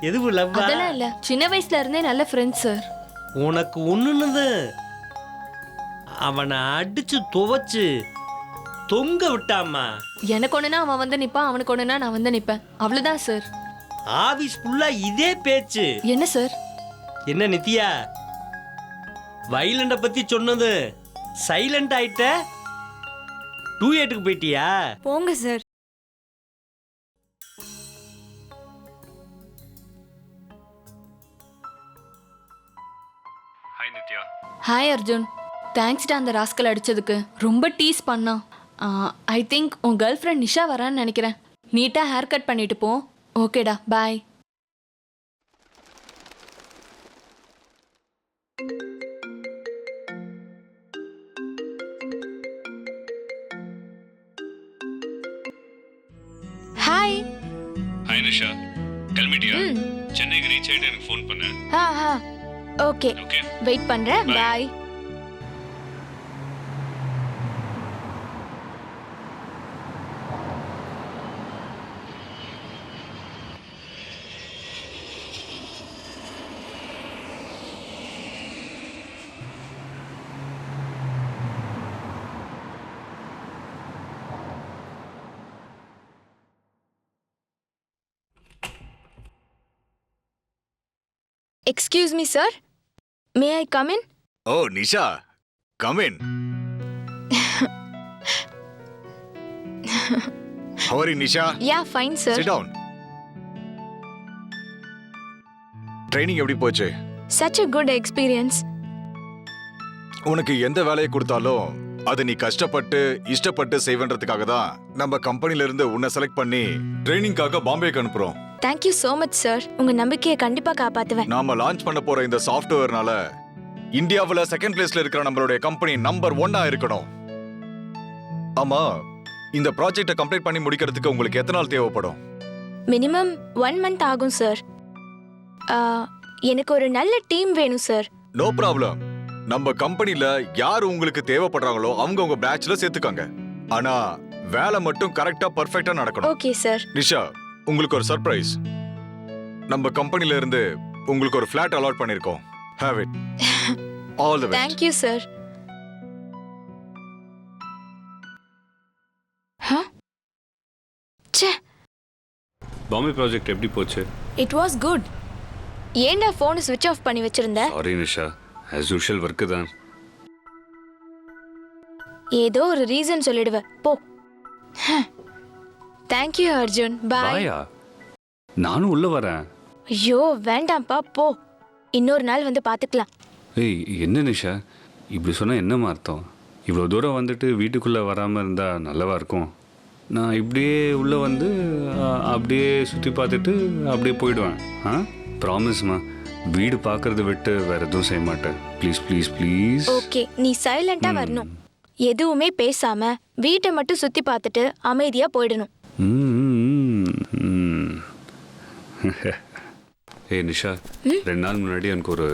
எதுவும் லவ்வா அதெல்லாம் இல்ல. சின்ன வயசுல இருந்தே நல்ல ஃப்ரெண்ட்ஸ் சார் உனக்கு ஒண்ணுன்னு அவனை அடிச்சு துவைச்சு தொங்க விட்டாமா எனக்கு ஒண்ணுனா அவன் வந்து நிப்பான் அவனுக்கு ஒண்ணுனா நான் வந்து நிப்பேன். அவ்வளவுதான் சார் ஆபீஸ் ஃபுல்லா இதே பேச்சு. என்ன சார் என்ன நித்யா? வைலண்ட பத்தி சொன்னது. சைலண்ட் ஆயிட்ட. டூ எட்டுக்கு போயிட்டியா? போங்க sir hi Nithya hi Arjun தேங்க்ஸ்டா அந்த ராஸ்கல் அடிச்சதுக்கு. ரொம்ப டீஸ் பண்ணான் ஐ திங்க் உன் கேர்ள் ஃப்ரெண்ட் நிஷா வரான்னு நினைக்கிறேன். நீட்டாக ஹேர் கட் பண்ணிட்டு போ. ஓகேடா பாய் ஹாய் ஹாய் நிஷா கிளம்பிட்டியா சென்னைக்கு ரீச் ஆயிட்டு எனக்கு ஃபோன் பண்ணு. ஆ ஆ ஓகே ஓகே வெயிட் பண்ணுறேன் Bye. Bye Excuse me, sir. May I come in? Oh, Nisha, come in. How are you, Nisha? Yeah, fine, sir. Sit down. Training எப்படி போச்சு Such a good experience. உனக்கு எந்த வேலையை கொடுத்தாலும் அதை நீ கஷ்டப்பட்டு இஷ்டப்பட்டு செய்வன்றதுக்காக தான் நம்ம கம்பெனில இருந்து உன்னை செலக்ட் பண்ணி ட்ரைனிங்காக பாம்பேக்கு அனுப்புறோம் Thank you so much, sir. உங்க நம்பிக்கையை கண்டிப்பா காப்பாத்துவேன். நாம லான்ச் பண்ண போற இந்த சாஃப்ட்வேர்னால இந்தியாவுல செகண்ட் பிளேஸ்ல இருக்கிற நம்மளுடைய கம்பெனி நம்பர் ஒன்னா இருக்கணும். ஆமா இந்த ப்ராஜெக்டை கம்ப்ளீட் பண்ணி முடிக்கிறதுக்கு உங்களுக்கு எத்தனை நாள் தேவைப்படும்? மினிமம் ஒன் மந்த் ஆகும் சார் எனக்கு ஒரு நல்ல டீம் வேணும் சார் நோ ப்ராப்ளம் நம்ம கம்பெனில யார் உங்களுக்கு தேவைப்படுறாங்களோ அவங்க உங்க பேட்ச்ல சேர்த்துக்காங்க. ஆனா வேலை மட்டும் கரெக்டா பர்ஃபெக்ட்டா நடக்கணும். ஓகே சார் நிஷா உங்களுக்கு ஒரு சர்ப்ரைஸ் நம்ம கம்பெனில இருந்து உங்களுக்கு ஒரு ஃபிளாட் அலாட் பண்ணிருக்கோம். Have it all the best thank you sir ச்சே. பாம்பே ப்ராஜெக்ட் எப்படி போச்சு? இட் வாஸ் குட் ஏன்டா ஃபோனை ஸ்விட்ச் ஆஃப் பண்ணி வச்சிருந்த? Sorry Nisha. As usual work தான். ஏதோ ஒரு ரீசன் சொல்லிடுவ. போ. தேங்க்யூ அர்ஜுன் பாய் பாயா நானும் உள்ள வரேன். ஐயோ வேண்டாம்ப்பா. போ. இன்னொரு நாள் வந்து பார்த்துக்கலாம் ஏய் என்ன நிஷா? இப்படி சொன்னால் என்னம்மா அர்த்தம்? இவ்வளோ தூரம் வந்துட்டு வீட்டுக்குள்ளே வராமல் இருந்தால் நல்லவா இருக்கும்? நான் இப்படியே உள்ளே வந்து ஆ, அப்படியே சுற்றி பார்த்துட்டு அப்படியே போயிடுவேன். ஆ? ப்ராமிஸ்மா வீடு பார்க்கறத விட்டு வேற எதுவும் செய்ய மாட்டேன். ப்ளீஸ் ப்ளீஸ் ப்ளீஸ் ஓகே நீ சைலண்டா வரணும். எதுவுமே பேசாம வீட்டை மட்டும் சுத்தி பார்த்துட்டு அமைதியா போயிடணும். ஏய் நிஷா ரெண்டு நாள் முன்னாடி எனக்கு ஒரு